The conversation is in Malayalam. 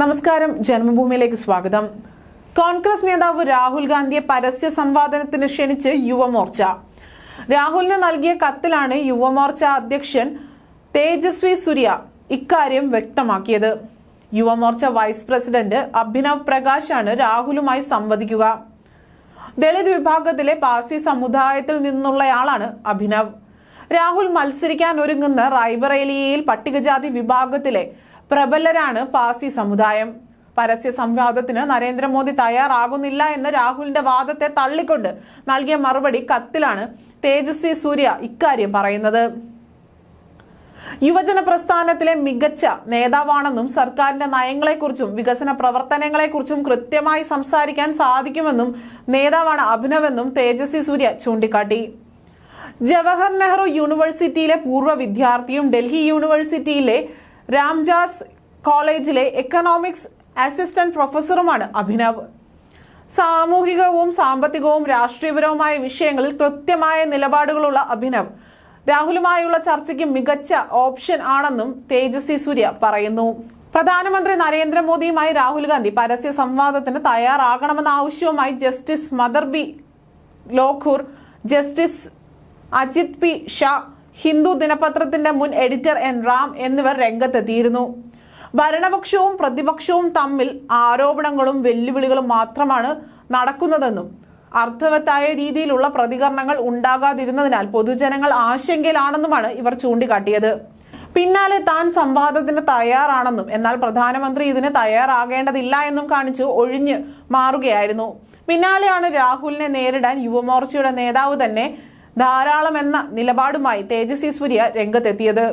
നമസ്കാരം. ജന്മഭൂമിയിലേക്ക് സ്വാഗതം. കോൺഗ്രസ് നേതാവ് രാഹുൽ ഗാന്ധിയെ പരസ്യ സംവാദനത്തിന് ക്ഷണിച്ച് യുവമോർച്ച. രാഹുലിന് നൽകിയ കത്തിലാണ് യുവമോർച്ച അധ്യക്ഷൻ തേജസ്വി സൂര്യ ഇക്കാര്യം വ്യക്തമാക്കിയത്. യുവമോർച്ച വൈസ് പ്രസിഡന്റ് അഭിനവ് പ്രകാശാണ് രാഹുലുമായി സംവദിക്കുക. ദളിത് വിഭാഗത്തിലെ പാസി സമുദായത്തിൽ നിന്നുള്ളയാളാണ് അഭിനവ്. രാഹുൽ മത്സരിക്കാൻ ഒരുങ്ങുന്ന റായ്ബറേലിയയിൽ പട്ടികജാതി വിഭാഗത്തിലെ പ്രബലരാണ് പാസി സമുദായം. പരസ്യ സംവാദത്തിന് നരേന്ദ്രമോദി തയ്യാറാകുന്നില്ല എന്ന രാഹുലിന്റെ വാദത്തെ തള്ളിക്കൊണ്ട് നൽകിയ മറുപടി കത്തിലാണ് തേജസ്വി സൂര്യ ഇക്കാര്യം പറയുന്നത്. യുവജന പ്രസ്ഥാനത്തിലെ മികച്ച നേതാവാണെന്നും സർക്കാരിന്റെ നയങ്ങളെക്കുറിച്ചും വികസന പ്രവർത്തനങ്ങളെക്കുറിച്ചും കൃത്യമായി സംസാരിക്കാൻ സാധിക്കുമെന്നും നേതാവാണ് അഭിനവെന്നും തേജസ്വി സൂര്യ ചൂണ്ടിക്കാട്ടി. ജവഹർ നെഹ്റു യൂണിവേഴ്സിറ്റിയിലെ പൂർവ വിദ്യാർത്ഥിയും ഡൽഹി യൂണിവേഴ്സിറ്റിയിലെ രാംജാസ് കോളേജിലെ എക്കണോമിക്സ് അസിസ്റ്റന്റ് പ്രൊഫസറുമാണ് അഭിനവ്. സാമൂഹികവും സാമ്പത്തികവും രാഷ്ട്രീയപരവുമായ വിഷയങ്ങളിൽ കൃത്യമായ നിലപാടുകളുള്ള അഭിനവ്. രാഹുലുമായുള്ള ചർച്ചയ്ക്ക് മികച്ച ഓപ്ഷൻ ആണെന്നും തേജസ്വി സൂര്യ പറയുന്നു. പ്രധാനമന്ത്രി നരേന്ദ്രമോദിയുമായി രാഹുൽ ഗാന്ധി പരസ്യ സംവാദത്തിന് തയ്യാറാകണമെന്ന ആവശ്യവുമായി justice Madan B Lokur justice Ajit P Shah Hindu ദിനപത്രത്തിന്റെ മുൻ എഡിറ്റർ എൻ റാം എന്നിവർ രംഗത്തെത്തിയിരുന്നു. ഭരണപക്ഷവും പ്രതിപക്ഷവും തമ്മിൽ ആരോപണങ്ങളും വെല്ലുവിളികളും മാത്രമാണ് നടക്കുന്നതെന്നും അർത്ഥവത്തായ രീതിയിലുള്ള പ്രതികരണങ്ങൾ ഉണ്ടാകാതിരുന്നതിനാൽ പൊതുജനങ്ങൾ ആശങ്കയിലാണെന്നുമാണ് ഇവർ ചൂണ്ടിക്കാട്ടിയത്. പിന്നാലെ താൻ സംവാദത്തിന് തയ്യാറാണെന്നും എന്നാൽ പ്രധാനമന്ത്രി ഇതിന് തയ്യാറാകേണ്ടതില്ല എന്നും കാണിച്ച് ഒഴിഞ്ഞ് മാറുകയായിരുന്നു. പിന്നാലെയാണ് രാഹുലിനെ നേരിടാൻ യുവമോർച്ചയുടെ നേതാവ് തന്നെ ധാരാളം എന്ന നിലപാടുമായി തേജസ്വി സൂര്യ രംഗത്തെത്തിയത്.